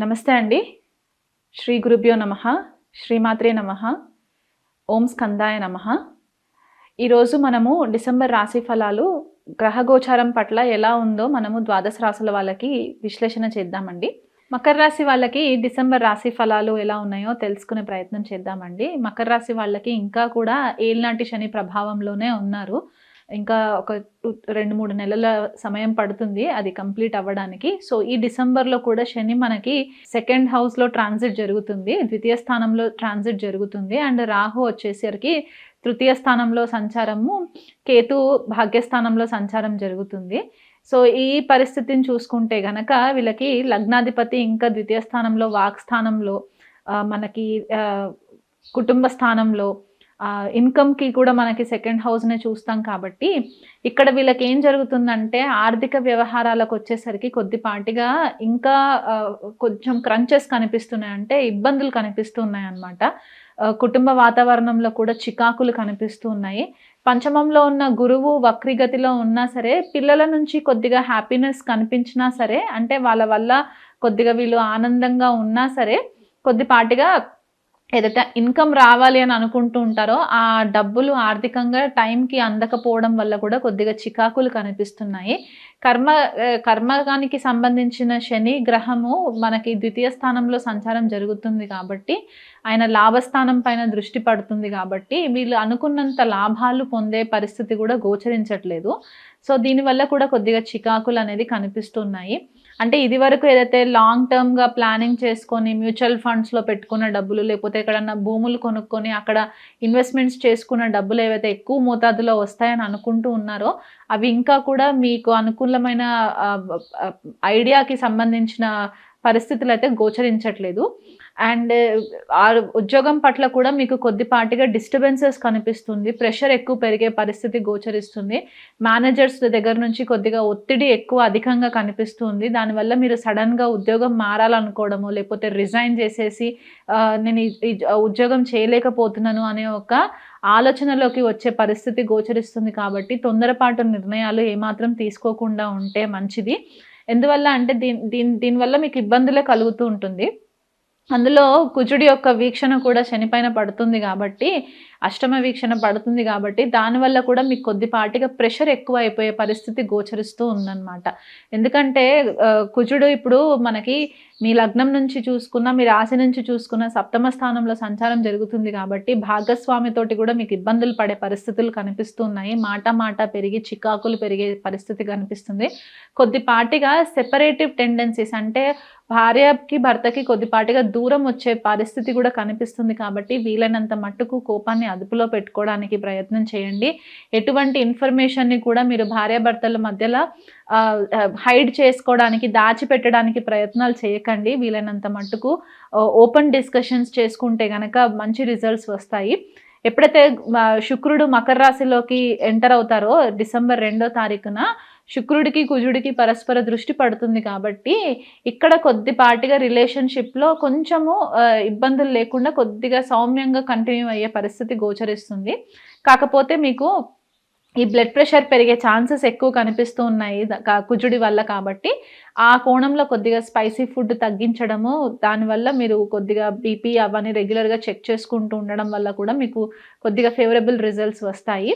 నమస్తే అండి. శ్రీ గురుభ్యో నమ శ్రీమాత్రే నమ ఓం స్కందాయ నమ. ఈరోజు మనము డిసెంబర్ రాశి ఫలాలు గ్రహగోచారం పట్ల ఎలా ఉందో మనము ద్వాదశ రాశుల వాళ్ళకి విశ్లేషణ చేద్దామండి. మకర రాశి వాళ్ళకి డిసెంబర్ రాశి ఫలాలు ఎలా ఉన్నాయో తెలుసుకునే ప్రయత్నం చేద్దామండి. మకర రాశి వాళ్ళకి ఇంకా కూడా ఏలినాటి శని ప్రభావంలోనే ఉన్నారు. ఇంకా ఒక టూ- రెండు మూడు నెలల సమయం పడుతుంది అది కంప్లీట్ అవ్వడానికి. సో ఈ డిసెంబర్లో కూడా శని మనకి సెకండ్ హౌస్లో ట్రాన్సిట్ జరుగుతుంది ద్వితీయ స్థానంలో ట్రాన్సిట్ జరుగుతుంది. అండ్ రాహు వచ్చేసరికి తృతీయ స్థానంలో సంచారము కేతు భాగ్యస్థానంలో సంచారం జరుగుతుంది. సో ఈ పరిస్థితిని చూసుకుంటే గనక వీళ్ళకి లగ్నాధిపతి ఇంకా ద్వితీయ స్థానంలో వాక్ స్థానంలో మనకి కుటుంబ స్థానంలో ఇన్కమ్కి కూడా మనకి సెకండ్ హౌస్నే చూస్తాం కాబట్టి ఇక్కడ వీళ్ళకి ఏం జరుగుతుందంటే ఆర్థిక వ్యవహారాలకు వచ్చేసరికి కొద్దిపాటిగా ఇంకా కొంచెం క్రంచెస్ కనిపిస్తున్నాయి. అంటే ఇబ్బందులు కనిపిస్తున్నాయి అన్నమాట. కుటుంబ వాతావరణంలో కూడా చికాకులు కనిపిస్తూ ఉన్నాయి పంచమంలో ఉన్న గురువు వక్రిగతిలో ఉన్నా సరే పిల్లల నుంచి కొద్దిగా హ్యాపీనెస్ కనిపించినా సరే అంటే వాళ్ళ వల్ల కొద్దిగా వీళ్ళు ఆనందంగా ఉన్నా సరే కొద్దిపాటిగా ఏదైతే ఇన్కమ్ రావాలి అని అనుకుంటూ ఉంటారో ఆ డబ్బులు ఆర్థికంగా టైంకి అందకపోవడం వల్ల కూడా కొద్దిగా చికాకులు కనిపిస్తున్నాయి. కర్మ కర్మగానికి సంబంధించిన శని గ్రహము మనకి ద్వితీయ స్థానంలో సంచారం జరుగుతుంది కాబట్టి ఆయన లాభస్థానం పైన దృష్టి పడుతుంది కాబట్టి వీళ్ళు అనుకున్నంత లాభాలు పొందే పరిస్థితి కూడా గోచరించట్లేదు. సో దీనివల్ల కూడా కొద్దిగా చికాకులు అనేది కనిపిస్తున్నాయి. అంటే ఇది వరకు ఏదైతే లాంగ్ టర్మ్గా ప్లానింగ్ చేసుకొని మ్యూచువల్ ఫండ్స్లో పెట్టుకున్న డబ్బులు లేకపోతే ఎక్కడన్నా భూములు కొనుక్కొని అక్కడ ఇన్వెస్ట్మెంట్స్ చేసుకున్న డబ్బులు ఏవైతే ఎక్కువ మోతాదులో వస్తాయని అనుకుంటూ ఉన్నారో అవి ఇంకా కూడా మీకు అనుకూలమైన ఐడియాకి సంబంధించిన పరిస్థితులు అయితే గోచరించట్లేదు. అండ్ ఆ ఉద్యోగం పట్ల కూడా మీకు కొద్దిపాటిగా డిస్టర్బెన్సెస్ కనిపిస్తుంది. ప్రెషర్ ఎక్కువ పెరిగే పరిస్థితి గోచరిస్తుంది. మేనేజర్స్ దగ్గర నుంచి కొద్దిగా ఒత్తిడి ఎక్కువ అధికంగా కనిపిస్తుంది. దానివల్ల మీరు సడన్గా ఉద్యోగం మారాలనుకోవడము లేకపోతే రిజైన్ చేసేసి నేను ఈ ఉద్యోగం చేయలేకపోతున్నాను అనే ఒక ఆలోచనలోకి వచ్చే పరిస్థితి గోచరిస్తుంది కాబట్టి తొందరపాటు నిర్ణయాలు ఏమాత్రం తీసుకోకుండా ఉంటే మంచిది. ఎందువల్ల అంటే దీని దీని దీనివల్ల మీకు ఇబ్బందులే కలుగుతూ ఉంటుంది. అందులో కుజుడి యొక్క వీక్షణ కూడా శనిపైన పడుతుంది కాబట్టి అష్టమ వీక్షణ పడుతుంది కాబట్టి దానివల్ల కూడా మీకు కొద్దిపాటిగా ప్రెషర్ ఎక్కువ అయిపోయే పరిస్థితి గోచరిస్తూ ఉందన్నమాట. ఎందుకంటే కుజుడు ఇప్పుడు మనకి మీ లగ్నం నుంచి చూసుకున్న మీ రాశి నుంచి చూసుకున్న సప్తమ స్థానంలో సంచారం జరుగుతుంది కాబట్టి భాగస్వామితోటి కూడా మీకు ఇబ్బందులు పడే పరిస్థితులు కనిపిస్తున్నాయి. మాట మాట పెరిగి చికాకులు పెరిగే పరిస్థితి కనిపిస్తుంది. కొద్దిపాటిగా సెపరేటివ్ టెండెన్సీస్ అంటే భార్యకి భర్తకి కొద్దిపాటిగా దూరం వచ్చే పరిస్థితి కూడా కనిపిస్తుంది కాబట్టి వీలైనంత మట్టుకు కోపాన్ని అదుపులో పెట్టుకోవడానికి ప్రయత్నం చేయండి. ఎటువంటి ఇన్ఫర్మేషన్ని కూడా మీరు భార్యాభర్తల మధ్యలో హైడ్ చేసుకోవడానికి దాచిపెట్టడానికి ప్రయత్నాలు చేయకండి. వీలైనంత మట్టుకు ఓపెన్ డిస్కషన్స్ చేసుకుంటే కనుక మంచి రిజల్ట్స్ వస్తాయి. ఎప్పుడైతే శుక్రుడు మకర రాశిలోకి ఎంటర్ అవుతారో డిసెంబర్ రెండో తారీఖున శుక్రుడికి కుజుడికి పరస్పర దృష్టి పడుతుంది కాబట్టి ఇక్కడ కొద్దిపాటిగా రిలేషన్షిప్లో కొంచెము ఇబ్బందులు లేకుండా కొద్దిగా సౌమ్యంగా కంటిన్యూ అయ్యే పరిస్థితి గోచరిస్తుంది. కాకపోతే మీకు ఈ బ్లడ్ ప్రెషర్ పెరిగే ఛాన్సెస్ ఎక్కువ కనిపిస్తూ ఉన్నాయి కా- కుజుడి వల్ల కాబట్టి. ఆ కోణంలో కొద్దిగా స్పైసీ ఫుడ్ తగ్గించడము దానివల్ల మీరు కొద్దిగా బీపీ అవన్నీ రెగ్యులర్గా చెక్ చేసుకుంటూ ఉండడం వల్ల కూడా మీకు కొద్దిగా ఫేవరబుల్ రిజల్ట్స్ వస్తాయి.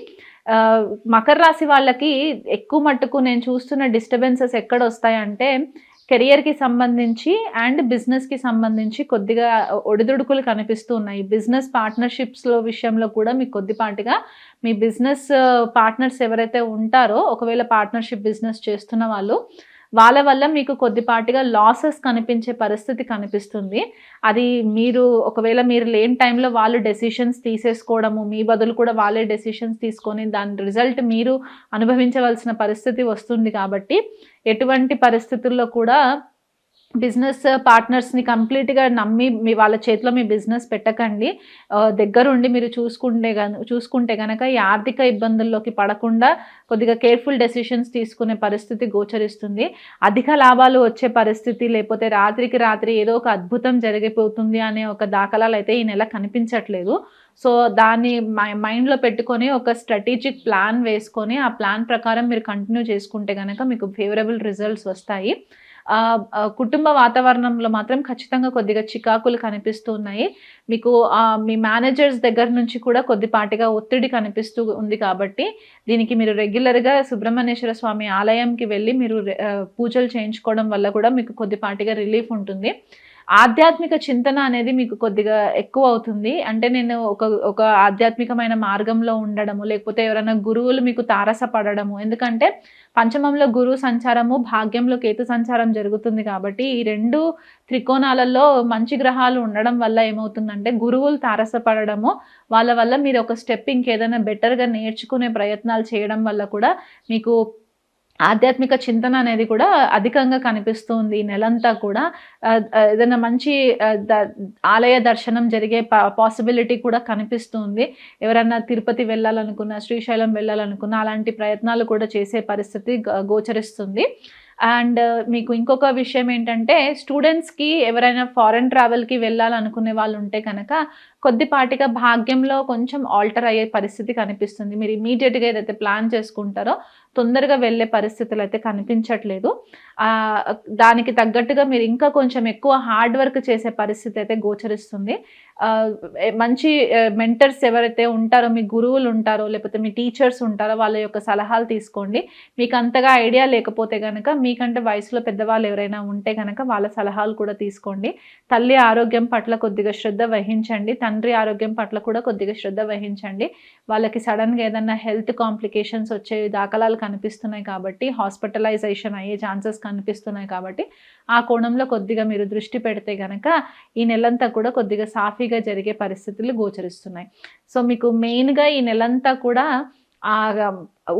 మకర రాశి వాళ్ళకి ఎక్కువ మట్టుకు నేను చూస్తున్న డిస్టర్బెన్సెస్ ఎక్కడ వస్తాయంటే కెరియర్కి సంబంధించి అండ్ బిజినెస్కి సంబంధించి కొద్దిగా ఒడిదుడుకులు కనిపిస్తూ ఉన్నాయి. బిజినెస్ పార్ట్నర్షిప్స్లో విషయంలో కూడా మీకు కొద్దిపాటిగా మీ బిజినెస్ పార్ట్నర్స్ uh, ఎవరైతే ఉంటారో ఒకవేళ పార్ట్నర్షిప్ బిజినెస్ చేస్తున్న వాళ్ళు వాళ్ళ వల్ల మీకు కొద్దిపాటిగా లాసెస్ కనిపించే పరిస్థితి కనిపిస్తుంది. అది మీరు ఒకవేళ మీరు లేని టైంలో వాళ్ళు డెసిషన్స్ తీసేసుకోవడము మీ బదులు కూడా వాళ్ళే డెసిషన్స్ తీసుకొని దాని రిజల్ట్ మీరు అనుభవించవలసిన పరిస్థితి వస్తుంది కాబట్టి ఎటువంటి పరిస్థితుల్లో కూడా బిజినెస్ పార్ట్నర్స్ని కంప్లీట్గా నమ్మి మీ వాళ్ళ చేతిలో మీ బిజినెస్ పెట్టకండి. దగ్గరుండి మీరు చూసుకుంటే కను చూసుకుంటే కనుక ఈ ఆర్థిక ఇబ్బందుల్లోకి పడకుండా కొద్దిగా కేర్ఫుల్ డెసిషన్స్ తీసుకునే పరిస్థితి గోచరిస్తుంది. అధిక లాభాలు వచ్చే పరిస్థితి లేకపోతే రాత్రికి రాత్రి ఏదో ఒక అద్భుతం జరిగిపోతుంది అనే ఒక దాఖలాలు అయితే ఈ నెల కనిపించట్లేదు. సో దాన్ని మైండ్లో పెట్టుకొని ఒక స్ట్రాటజిక్ ప్లాన్ వేసుకొని ఆ ప్లాన్ ప్రకారం మీరు కంటిన్యూ చేసుకుంటే కనుక మీకు ఫేవరబుల్ రిజల్ట్స్ వస్తాయి. కుటుంబ వాతావరణంలో మాత్రం ఖచ్చితంగా కొద్దిగా చికాకులు కనిపిస్తూ ఉన్నాయి. మీకు మీ మేనేజర్స్ దగ్గర నుంచి కూడా కొద్దిపాటిగా ఒత్తిడి కనిపిస్తూ ఉంది కాబట్టి దీనికి మీరు రెగ్యులర్గా సుబ్రహ్మణ్యేశ్వర స్వామి ఆలయంకి వెళ్ళి మీరు పూజలు చేయించుకోవడం వల్ల కూడా మీకు కొద్దిపాటిగా రిలీఫ్ ఉంటుంది. ఆధ్యాత్మిక చింతన అనేది మీకు కొద్దిగా ఎక్కువ అవుతుంది. అంటే నేను ఒక ఒక ఆధ్యాత్మికమైన మార్గంలో ఉండడము లేకపోతే ఎవరైనా గురువులు మీకు తారసపడము ఎందుకంటే పంచమంలో గురువు సంచారము భాగ్యంలో కేతు సంచారం జరుగుతుంది కాబట్టి ఈ రెండు త్రికోణాలలో మంచి గ్రహాలు ఉండడం వల్ల ఏమవుతుందంటే గురువులు తారసపడము వాళ్ళ వల్ల మీరు ఒక స్టెప్ ఇంకేదైనా బెటర్గా నేర్చుకునే ప్రయత్నాలు చేయడం వల్ల కూడా మీకు ఆధ్యాత్మిక చింతన అనేది కూడా అధికంగా కనిపిస్తుంది. ఈ నెలంతా కూడా ఏదైనా మంచి ఆలయ దర్శనం జరిగే పాసిబిలిటీ కూడా కనిపిస్తుంది. ఎవరన్నా తిరుపతి వెళ్ళాలనుకున్నా శ్రీశైలం వెళ్ళాలనుకున్నా అలాంటి ప్రయత్నాలు కూడా చేసే పరిస్థితి గోచరిస్తుంది. అండ్ మీకు ఇంకొక విషయం ఏంటంటే స్టూడెంట్స్కి ఎవరైనా ఫారెన్ ట్రావెల్కి వెళ్ళాలనుకునే వాళ్ళు ఉంటే కనుక కొద్దిపాటిగా భాగ్యంలో కొంచెం ఆల్టర్ అయ్యే పరిస్థితి కనిపిస్తుంది. మీరు ఇమీడియట్గా ఏదైతే ప్లాన్ చేసుకుంటారో తొందరగా వెళ్ళే పరిస్థితులు అయితే కనిపించట్లేదు. దానికి తగ్గట్టుగా మీరు ఇంకా కొంచెం ఎక్కువ హార్డ్ వర్క్ చేసే పరిస్థితి అయితే గోచరిస్తుంది. మంచి మెంటర్స్ ఎవరైతే ఉంటారో మీ గురువులు ఉంటారో లేకపోతే మీ టీచర్స్ ఉంటారో వాళ్ళ యొక్క సలహాలు తీసుకోండి. మీకు అంతగా ఐడియా లేకపోతే కనుక మీకంటే వయసులో పెద్దవాళ్ళు ఎవరైనా ఉంటే కనుక వాళ్ళ సలహాలు కూడా తీసుకోండి. తల్లి ఆరోగ్యం పట్ల కొద్దిగా శ్రద్ధ వహించండి. తన తండ్రి ఆరోగ్యం పట్ల కూడా కొద్దిగా శ్రద్ధ వహించండి. వాళ్ళకి సడన్గా ఏదన్నా హెల్త్ కాంప్లికేషన్స్ వచ్చే దాఖలాలు కనిపిస్తున్నాయి కాబట్టి హాస్పిటలైజేషన్ అయ్యే ఛాన్సెస్ కనిపిస్తున్నాయి కాబట్టి ఆ కోణంలో కొద్దిగా మీరు దృష్టి పెడితే కనుక ఈ నెలంతా కూడా కొద్దిగా సాఫీగా జరిగే పరిస్థితులు గోచరిస్తున్నాయి. సో మీకు మెయిన్గా ఈ నెలంతా కూడా ఆ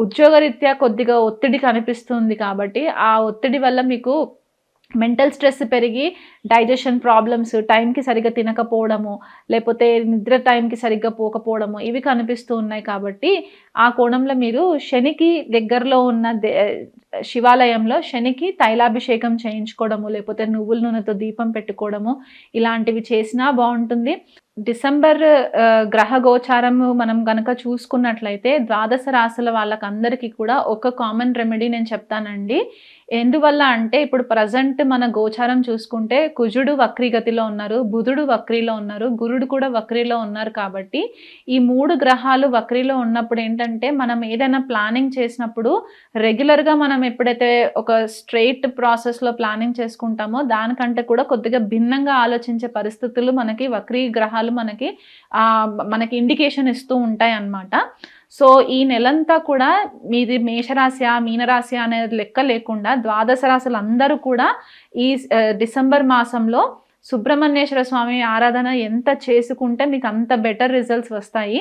ఉద్యోగరీత్యా కొద్దిగా ఒత్తిడి కనిపిస్తుంది కాబట్టి ఆ ఒత్తిడి వల్ల మీకు మెంటల్ స్ట్రెస్ పెరిగి డైజెషన్ ప్రాబ్లమ్స్ టైంకి సరిగ్గా తినకపోవడము లేకపోతే నిద్ర టైంకి సరిగ్గా పోకపోవడము ఇవి కనిపిస్తూ ఉన్నాయి కాబట్టి ఆ కోణంలో మీరు శనికి దగ్గరలో ఉన్న శివాలయంలో శనికి తైలాభిషేకం చేయించుకోవడము లేకపోతే నువ్వుల నూనెతో దీపం పెట్టుకోవడము ఇలాంటివి చేసినా బాగుంటుంది. డిసెంబర్ గ్రహ గోచారము మనం కనుక చూసుకున్నట్లయితే ద్వాదశ రాశుల వాళ్ళకందరికీ కూడా ఒక కామన్ రెమెడీ నేను చెప్తానండి. ఎందువల్ల అంటే ఇప్పుడు ప్రజెంట్ మన గోచారం చూసుకుంటే కుజుడు వక్రీగతిలో ఉన్నారు బుధుడు వక్రీలో ఉన్నారు గురుడు కూడా వక్రీలో ఉన్నారు కాబట్టి ఈ మూడు గ్రహాలు వక్రీలో ఉన్నప్పుడు ఏంటంటే మనం ఏదైనా ప్లానింగ్ చేసినప్పుడు రెగ్యులర్గా మనం ఎప్పుడైతే ఒక స్ట్రైట్ ప్రాసెస్లో ప్లానింగ్ చేసుకుంటామో దానికంటే కూడా కొద్దిగా భిన్నంగా ఆలోచించే పరిస్థితులు మనకి వక్రీ గ్రహాలు మనకి మనకి ఇండికేషన్ ఇస్తూ ఉంటాయి అన్నమాట. సో ఈ నెలంతా కూడా మీది మేషరాశి మీనరాశి అనేది లెక్క లేకుండా ద్వాదశ రాశులు అందరూ కూడా ఈ డిసెంబర్ మాసంలో సుబ్రహ్మణ్యేశ్వర స్వామి ఆరాధన ఎంత చేసుకుంటే మీకు అంత బెటర్ రిజల్ట్స్ వస్తాయి.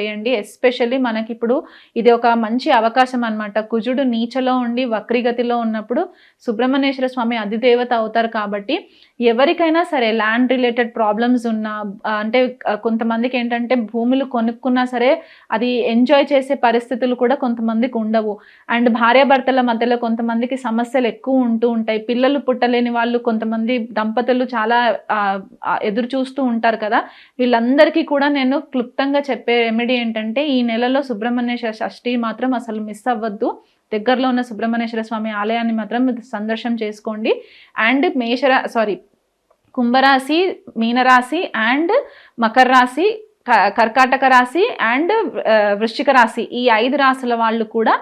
ఎస్పెషల్లీ మనకి ఇప్పుడు ఇది ఒక మంచి అవకాశం అనమాట కుజుడు నీచలో ఉండి వక్రిగతిలో ఉన్నప్పుడు సుబ్రహ్మణ్యేశ్వర స్వామి అధిదేవత అవుతారు కాబట్టి ఎవరికైనా సరే ల్యాండ్ రిలేటెడ్ ప్రాబ్లమ్స్ ఉన్నా అంటే కొంతమందికి ఏంటంటే భూములు కొనుక్కున్నా సరే అది ఎంజాయ్ చేసే పరిస్థితులు కూడా కొంతమందికి ఉండవు. అండ్ భార్యాభర్తల మధ్యలో కొంతమందికి సమస్యలు ఎక్కువ ఉంటూ ఉంటాయి. పిల్లలు పుట్టలేని వాళ్ళు కొంతమంది దంపతులు చాలా ఎదురు చూస్తూ ఉంటారు కదా. వీళ్ళందరికీ కూడా నేను క్లుప్తంగా చెప్పే రెమెడీ ఏంటంటే ఈ నెలలో సుబ్రహ్మణ్యేశ్వర షష్ఠి మాత్రం అసలు మిస్ అవ్వద్దు. దగ్గరలో ఉన్న సుబ్రహ్మణ్యేశ్వర స్వామి ఆలయాన్ని మాత్రం సందర్శనం చేసుకోండి. అండ్ మేషరా సారీ కుంభరాశి మీనరాశి అండ్ మకర రాశి కర్కాటక రాశి అండ్ వృశ్చిక రాశి. ఈ ఐదు రాశుల వాళ్ళు కూడా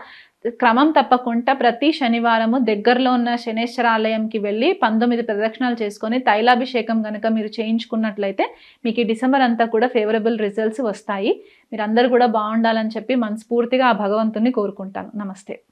క్రమం తప్పకుండా ప్రతి శనివారము దగ్గరలో ఉన్న శనేశ్వర ఆలయంకి వెళ్ళి పంతొమ్మిది ప్రదక్షిణాలు చేసుకొని తైలాభిషేకం కనుక మీరు చేయించుకున్నట్లయితే మీకు ఈ డిసెంబర్ అంతా కూడా ఫేవరబుల్ రిజల్ట్స్ వస్తాయి. మీరందరూ కూడా బాగుండాలని చెప్పి మనస్ఫూర్తిగా ఆ భగవంతుని కోరుకుంటాను. నమస్తే.